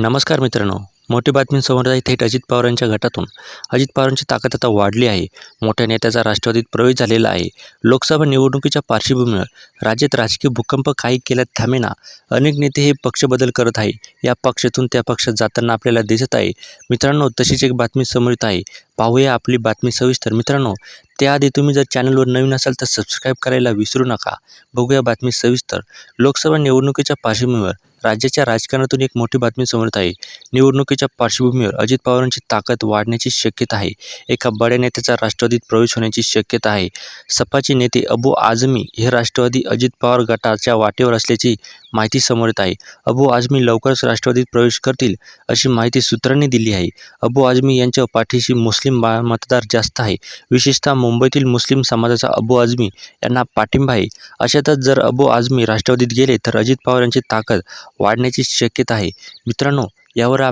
नमस्कार मित्रांनो मोठी बातमी समोर आहे थेट अजित पवारांच्या गटातून. अजित पवारांची ताकद आता वाढली आहे. मोठ्या नेत्याचा राष्ट्रवादीत प्रवेश झालेला आहे. लोकसभा निवडणुकीच्या पार्श्वभूमीवर राज्यात राजकीय भूकंप काही केल्यात थांबेना. अनेक नेते हे पक्ष बदल करत आहे. या पक्षातून त्या पक्षात जाताना आपल्याला दिसत आहे. मित्रांनो तशीच एक बातमी समोर येत आहे. पाहूया आपली बातमी सविस्तर. मित्रांनो त्याआधी तुम्ही जर चॅनलवर नवीन असाल तर सबस्क्राईब करायला विसरू नका. बघूया बातमी सविस्तर. लोकसभा निवडणुकीच्या पार्श्वभूमीवर राज्याच्या राजकारणातून एक मोठी बातमी समोर येत आहे. निवडणुकीच्या पार्श्वभूमीवर अजित पवारांची ताकद वाढण्याची शक्यता आहे. एका बड्या नेत्याचा राष्ट्रवादीत प्रवेश होण्याची शक्यता आहे. सपाचे नेते अबू आझमी हे राष्ट्रवादी अजित पवार गटाच्या वाटेवर असल्याची माहिती समोर येत आहे. अबू आझमी लवकरच राष्ट्रवादीत प्रवेश करतील अशी माहिती सूत्रांनी दिली आहे. अबू आझमी यांच्या पाठीशी मुस्लिम मुस्लिम मतदार जास्त आहे. विशेषतः मुंबईतील मुस्लिम समाजाचा अबू आझमी यांना पाठिंबा आहे. अशातच जर अबू आझमी राष्ट्रवादीत गेले तर अजित पवार यांची ताकद वाढण्याची शक्यता आहे. मित्रांनो यावर